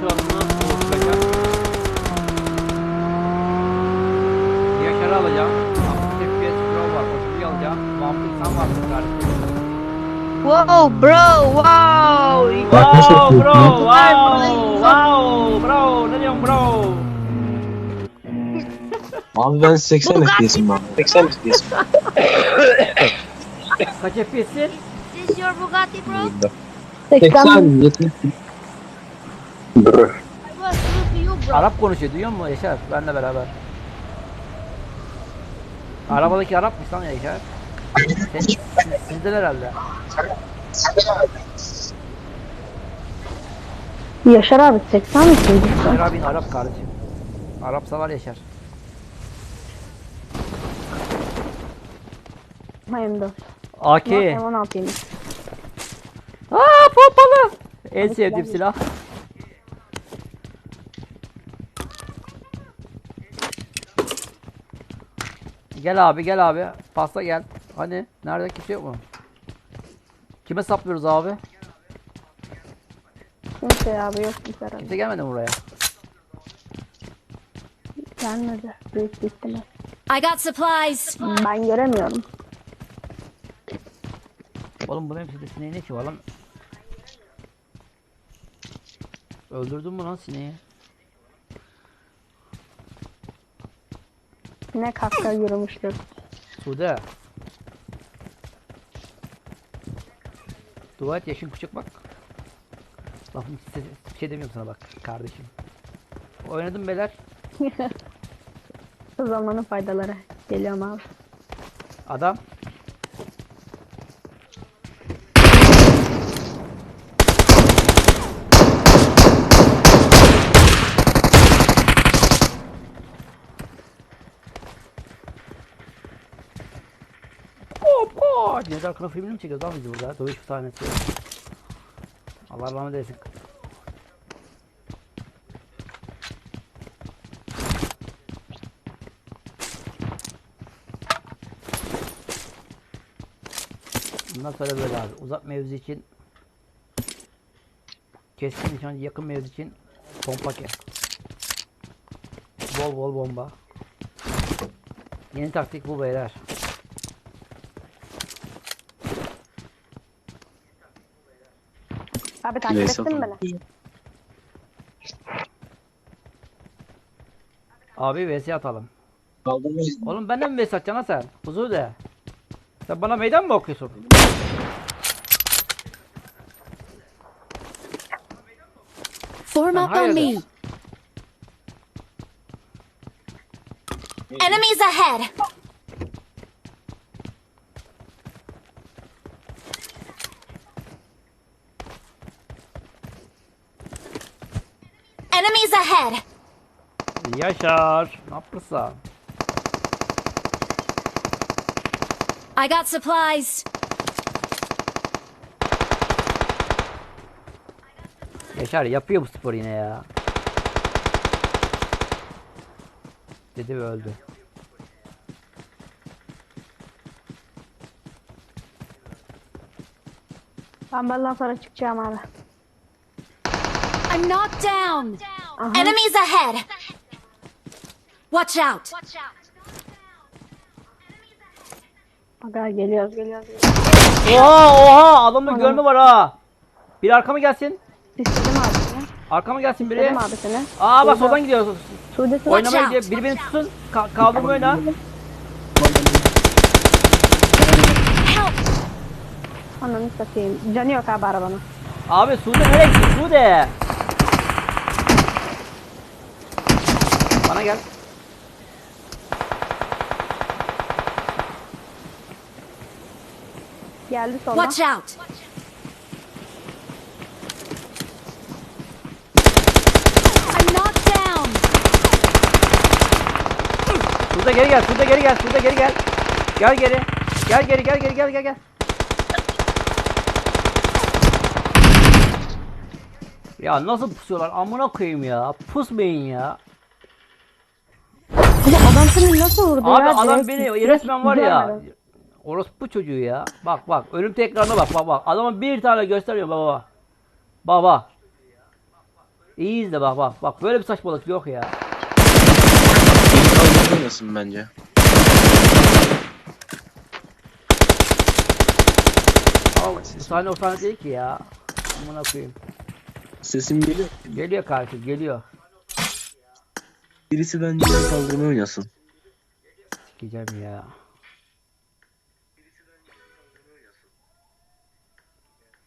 kralını oluşturacağım. Yaşar'ı alacağım. 60 FPS Pro var. Koşuyu alacağım. Vampir sen varsın kardeşim. Wow bro wow. Bak nasıl Wow bro, wow, wow bro, ne diyorsun bro? Abi ben 80 FPS'im abi. 80 FPS'im. Kaç FPS'in? Is this your Bugatti bro? 80 70. bro. Arap konuşuyor duyuyor musun Yaşar? Benle beraber. Arabadaki Arapmış lan Yaşar. Sen, siz- sizden herhalde. Yaşar abi 80 misin? Yaşar abin Arap kardeşim. Arapsa var Yaşar. Hayır da. AK. M16 yeni. Aa pompalı. En sevdiğim silah. Gel abi gel abi. Pasta gel. Hani nerede kimse yok mu? Kime saplıyoruz abi? Kimse abi yok kimse herhalde. Kimse gelmedi mi buraya? Gelmedi. Büyük bir ihtimal. I got supplies. Ben göremiyorum. Oğlum bunun hepsi de sineğin ne ki var lan? Öldürdün mü lan sineği? Ne kakka yürümüştür. Sude. Dua et yaşın küçük bak. Lafın bir şey demiyorum sana bak kardeşim. Oynadım beyler. Zamanın faydaları. Geliyorum abi. Adam. Cüneyt Arkın'ın filmini mi çekiyoruz lan biz burada? Dövüş sahnesi. Allah rahmet eylesin. Bundan sonra böyle abi. Uzak mevzu için keskin nişancı yakın mevzu için pompake. Bol bol bomba. Yeni taktik bu beyler. Abi takip Neyse, ettin mi tamam. beni? Abi vs atalım. Kaldırmayız. Oğlum benden mi vs atacaksın ha sen? Huzur de. Sen bana meydan mı okuyorsun? Form up on me. Enemies ahead. Enemies ahead. Yaşar. Ne yapırsa. I got supplies. Yaşar yapıyor bu spor yine ya. Dedi ve öldü. Ben baldan sonra çıkacağım abi. I'm knocked down. Aha. Enemies ahead. Watch out. Aga geliyoruz geliyoruz. geliyoruz. Oha oha adamda görme var ha. Bir arkama gelsin. İstedim abi seni. Arkama gelsin biri. İstedim abi seni. Aa bak Burada. soldan gidiyor. Suudesi Oynamaya out. gidiyor. Biri beni tutsun. Ka kaldırma oyna. Ananı satayım. Canı yok abi arabanın. Abi Sude nereye gitti? Sude. Bana gel. Geldi soldan. Watch out. I'm knocked down. Sude geri gel. Sude geri gel. Sude geri gel. Gel geri. Gel geri gel geri gel gel gel. Ya nasıl pusuyorlar? Amına koyayım ya. Pusmayın ya. Adam seni nasıl vurdu Abi ya? adam beni resmen var ya. Orospu çocuğu ya. Bak bak ölüm tekrarına bak bak bak. Adama bir tane gösteriyor baba. Baba. İyi izle bak bak. Bak böyle bir saçmalık yok ya. Oynasın bence. Al, bu sahne o sahne değil ki ya. Amına koyayım. Sesim geliyor. Geliyor kardeşim geliyor. Birisi bence kaldırma oynasın. Sikeceğim ya.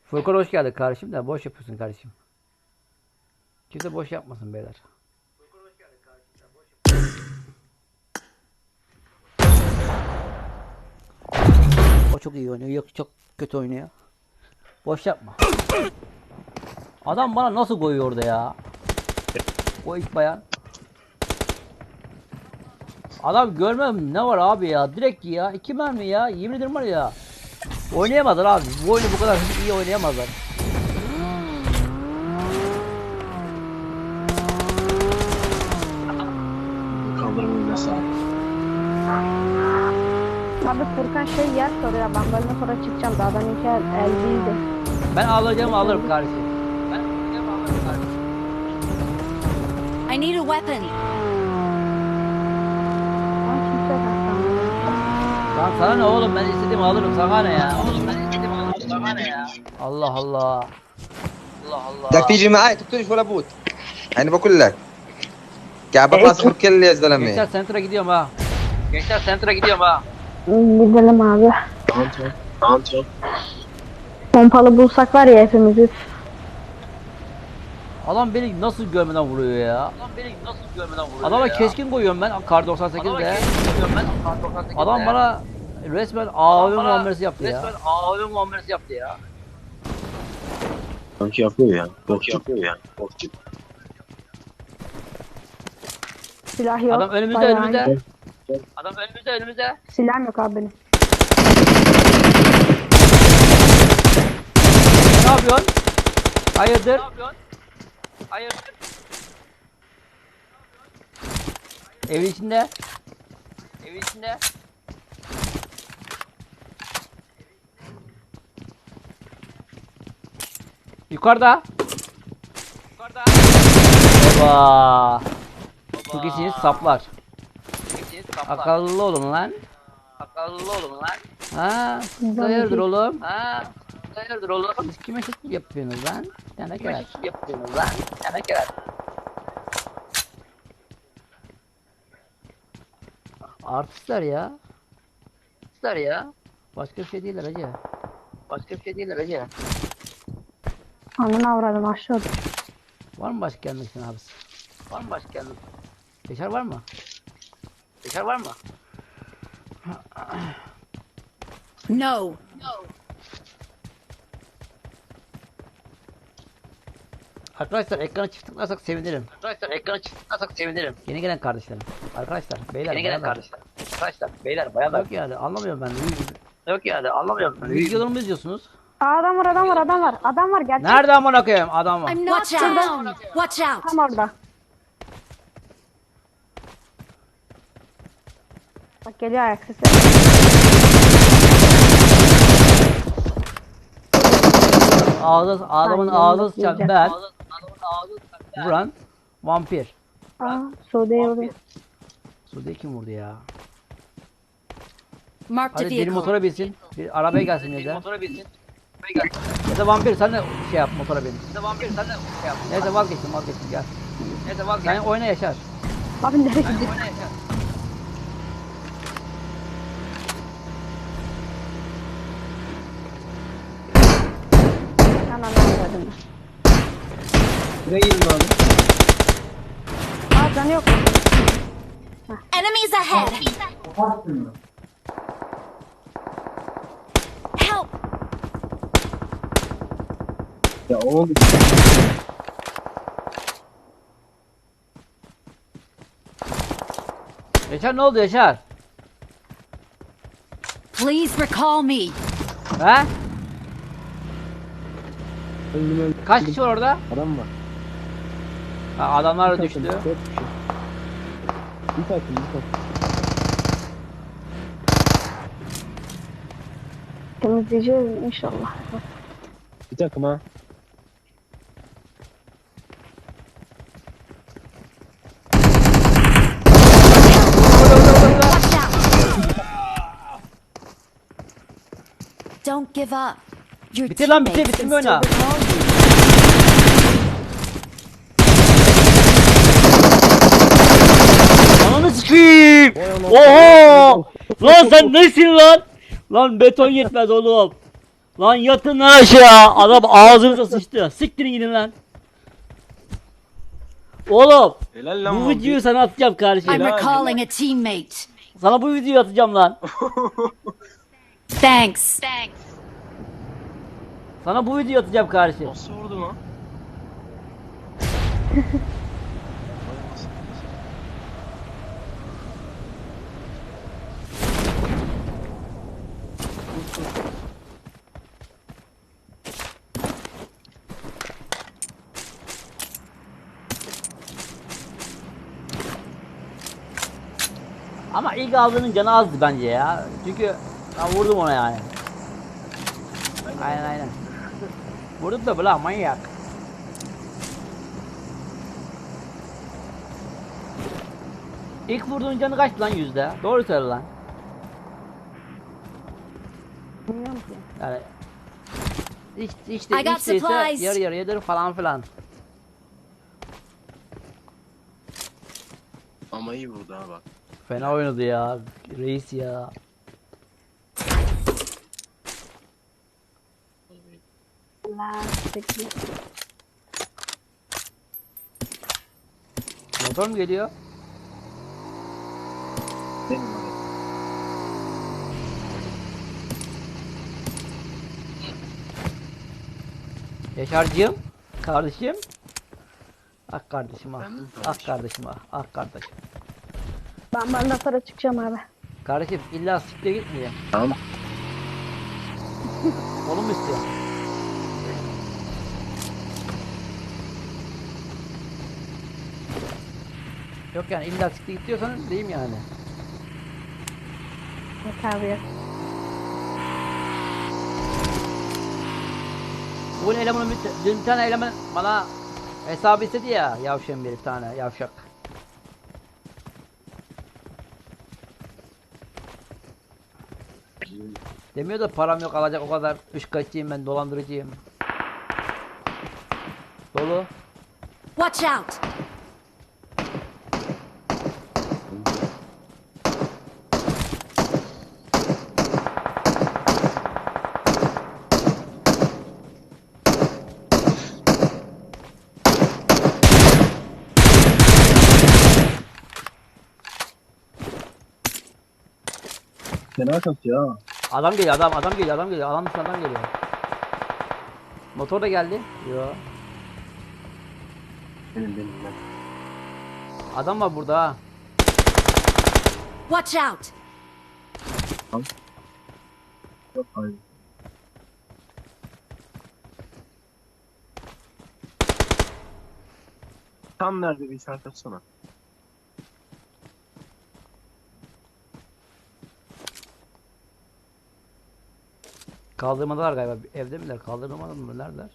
Furkan hoş geldin kardeşim de boş yapıyorsun kardeşim. Kimse boş yapmasın beyler. O çok iyi oynuyor. Yok çok kötü oynuyor. Boş yapma. Adam bana nasıl koyuyor orada ya? O ilk bayan. Adam görmem ne var abi ya. Direkt ya. iki mermi ya. Yemin ederim var ya. Oynayamazlar abi. Bu oyunu bu kadar iyi oynayamazlar. Kaldırma oynasın. Abi Furkan şey yer soruyor. Ben bölüme sonra çıkacağım. Dağdan iki el, el değildi. Ben alacağımı alırım kardeşim. Ben alacağımı alırım kardeşim. I need a weapon. Ama kimse yok hastanede. Lan sana ne oğlum ben istediğimi alırım sana ne ya? Oğlum ben istediğimi alırım sana ne ya? Allah Allah. Allah Allah. بدك تيجي معي تقتلش ولا بوت يعني بقول لك قاعد بطلع بالكل يا Gençler زلمه Center'a gidiyorum ha. Gençler Center'a gidiyorum ha. Gidelim abi. Tamam tamam. Tamam tamam. Pompalı bulsak var ya hepimiz. Adam beni nasıl görmeden vuruyor ya? Adam beni nasıl görmeden vuruyor Adama keskin koyuyorum ben kar 98'de. Adama keskin koyuyorum ben kar 98'de. Adam bana resmen AVM muamelesi yaptı ya. Resmen AVM muamelesi yaptı ya. Sanki yapıyor ya. Bok yapıyor ya. Bokçu. Silah yok. Adam önümüzde bayağı önümüzde. iyi. Adam önümüzde önümüzde. Silahım yok abi benim. Ne yapıyorsun? Hayırdır? Ne yapıyorsun? Hayırdır? Evin içinde. Evin içinde. Yukarıda. Yukarıda. Baba. Çok iyisiniz saplar. Akıllı olun lan. Akıllı olun lan. Ha, hayırdır oğlum? Ha, hayırdır oğlum? Siz kime şekil yapıyorsunuz lan? Yani kime şekil yapıyorsunuz lan? Yani kere. Artistler ya. Artistler ya. Başka bir şey değiller hacı. Başka bir şey değiller hacı. Anını avradım aşağı. Var mı başka gelmek isteyen abisi? Var mı başka gelmek? Beşer var mı? Beşer var mı? No. Arkadaşlar ekranı çift tıklarsak sevinirim. Arkadaşlar ekranı çift tıklarsak sevinirim. Yeni gelen kardeşlerim. Arkadaşlar beyler Yeni gelen kardeşler. Arkadaşlar beyler bayanlar. Yok yani anlamıyorum ben. Yok yani anlamıyorum ben. Videolarımı izliyorsunuz. Aa, adam var adam var adam var. Adam var gerçek. Nerede amına koyayım adam var. I'm not Watch out. Watch out. Tam orada. Bak geliyor ayak sesi. Ağzı, adamın ağzı sıçan ben. Vuran vampir. Aa, Suudi'ye vuruyor. Sude kim vurdu ya? Marked a Hadi biri motora binsin. Bir arabaya gelsin ya da. Motora binsin. Ya da vampir sen de şey yap motora bin. Ya da vampir sen de şey yap. Neyse vazgeçtim vazgeçtim gel. Neyse vazgeçtim. Sen oyna yaşar. Abi nereye gidiyor? Oyna yaşar. Ananı Buraya gelin abi. Aa canı yok. Enemies ahead. Help. Ya oğlum. Yaşar ne oldu Yaşar? Please recall me. He? Öldüm öldüm. Kaç kişi var orada? Adam var. Ha, adamlar düştü. Dört kişi. Bir takım, bir takım. Temizleyeceğiz inşallah. Bir takım ha. Don't give up. Your bitir lan bitir bitirme oyna. Ananı sikeyim. Oha! Lan sen nesin lan? Lan beton yetmez oğlum. Lan yatın lan aşağı. Adam ağzınıza sıçtı. Siktirin gidin lan. Oğlum Helal lan bu vampir. videoyu sana atacağım kardeşim. I'm recalling a teammate. Sana bu videoyu atacağım lan. Thanks. Sana bu videoyu atacağım kardeşim. Nasıl vurdu lan? İlk aldığının canı azdı bence ya. Çünkü ben vurdum ona yani. Aynen aynen. Vurdum da bla manyak. İlk vurduğun canı kaçtı lan yüzde? Doğru söyle lan. Bilmiyorum ki. Yani hiç hiç I de got hiç değilse supplies. yarı yarıyadır falan filan. Ama iyi vurdu ha bak. Fena oynadı ya. Reis ya. Motor mu geliyor? Yaşarcığım. Kardeşim. Ah kardeşim ah. Ah kardeşim ah. Ah kardeşim. Ben benden sonra çıkacağım abi. Kardeşim illa sikte gitmeyeceğim. Tamam. Onu mu istiyor? Yok yani illa sikte git diyorsan diyeyim yani. Yok abi yok. Bugün elemanın bir, dün bir tane eleman bana hesabı istedi ya yavşan bir tane yavşak. Demiyor da param yok alacak o kadar ışkaççıyım ben dolandırıcıyım. Dolu. Watch out. Fena kasıyor ha. Adam geliyor adam adam geliyor adam geliyor adam dışından adam geliyor. Motor da geldi. Yo. Benim benim ben. Adam var burada ha. Watch out. Yok hayır. Tam nerede bir işaret atsana. Kaldırmadılar galiba. Evde miler? Kaldırmadı mı? Neredeler?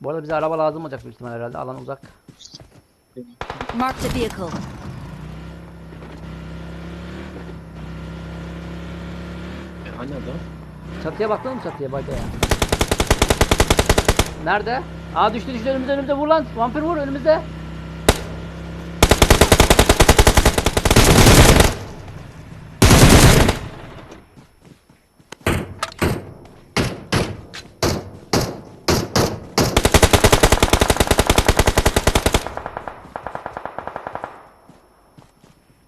Bu arada bize araba lazım olacak büyük ihtimal herhalde. Alan uzak. Mark the vehicle. E hani adam? Çatıya baktın mı çatıya bayda ya? Nerede? Aa düştü düştü önümüzde önümüzde vur lan. Vampir vur önümüzde.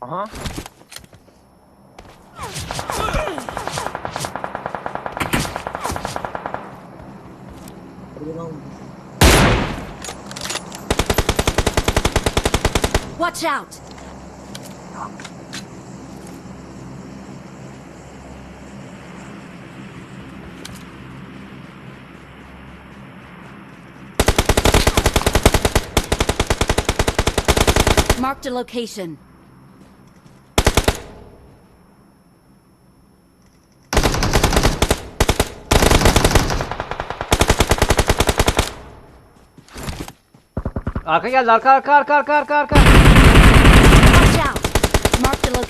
Aha. Watch out. Marked a location. Arka geldi arka arka arka arka arka arka.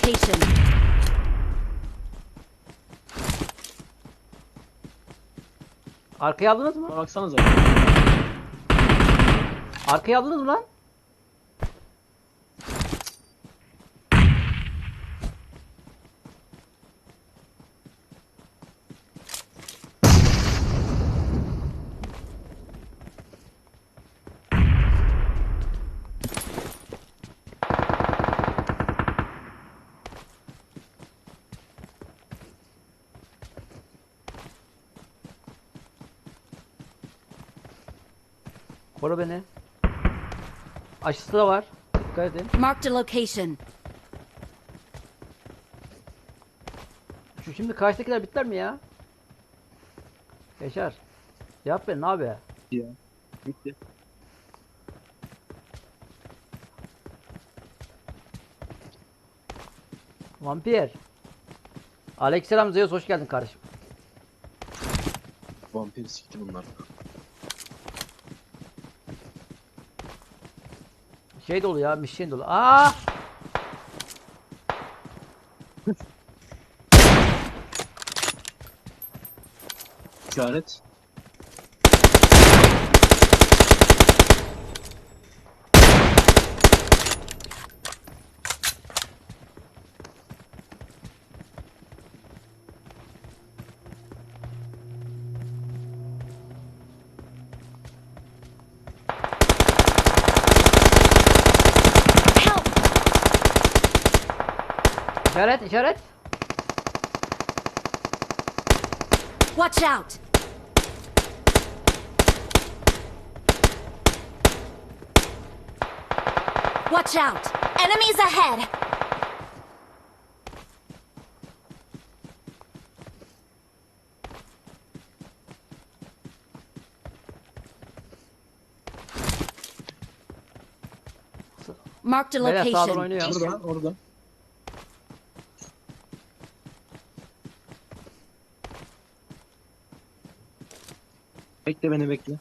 Location. Arkayı aldınız mı? Baksanıza. Arkayı aldınız mı lan? Koru beni. Aşısı da var. Dikkat edin. Marked a location. Şu şimdi karşıdakiler bitler mi ya? Yaşar. Cevap verin abi. Ya. Bitti. Vampir. Aleykümselam Zeus hoş geldin kardeşim. Vampir sikti bunlar. Şey dolu ya, mission dolu. Aa! İşaret. İşaret, işaret. Watch out! Watch out! Enemies ahead! Marked a Beyler sağdan location. oynuyor. Orada, orada. Bekle beni bekle.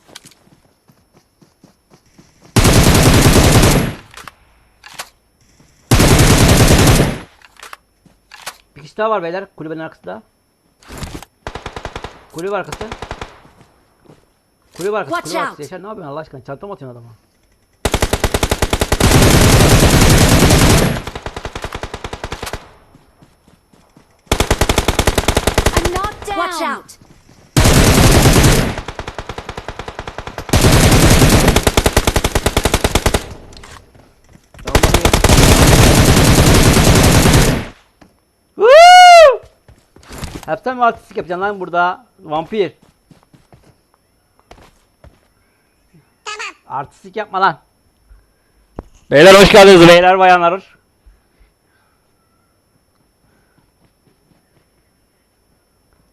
Bir kişi daha var beyler kulübenin arkasında. Kulübe arkası. Kulübe arkası, kulübe arkası. Yaşar ne yapıyorsun Allah aşkına? Çanta mı atıyorsun adama? I'm knocked down! Watch out! Hepten mi artistik yapacaksın lan burada? Vampir. Artistik yapma lan. Beyler hoş geldiniz beyler bayanlar.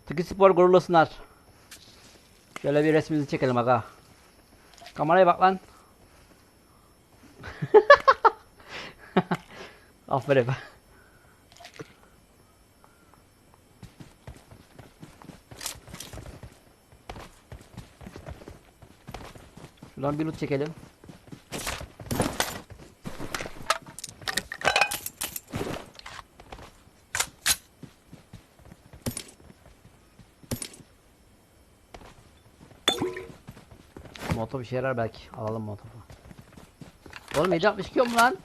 Tıkı spor gururlusunlar. Şöyle bir resminizi çekelim aga. Kameraya bak lan. Aferin. Şuradan bir loot çekelim. Moto bir şey yarar belki. Alalım motofu. Oğlum 762 yok mu lan?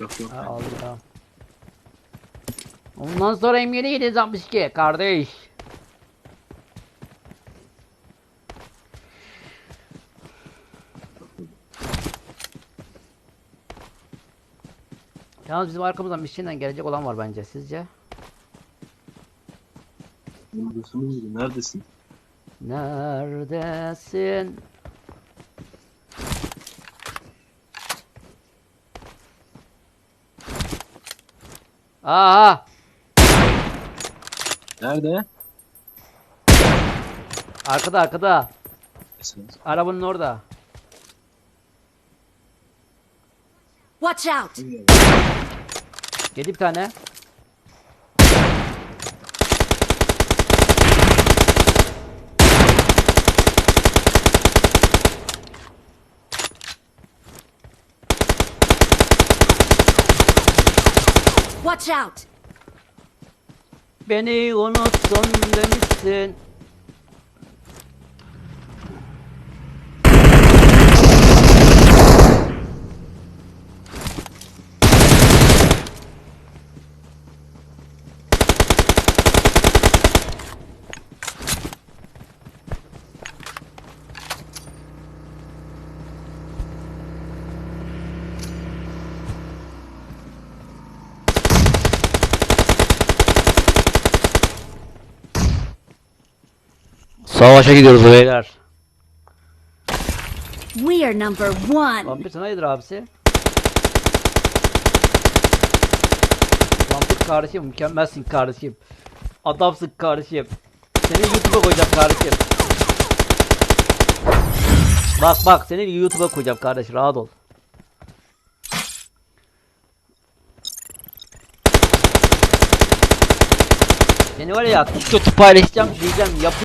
Yok yok. Ha, aldım tamam. Ondan sonra M7 762 kardeş. Yalnız bizim arkamızdan Michigan'dan gelecek olan var bence sizce? Neredesin? Neredesin? Neredesin? Aha! Nerede? Arkada arkada. Arabanın orada. Watch out! Yedi bir tane. Watch out. Beni unuttun demişsin. Savaşa gidiyoruz beyler. We are number one. Vampir sana nedir abisi? Vampir kardeşim mükemmelsin kardeşim. Adamsın kardeşim. Seni YouTube'a koyacağım kardeşim. Bak bak seni YouTube'a koyacağım kardeş rahat ol. Seni var ya TikTok'ta paylaşacağım diyeceğim yap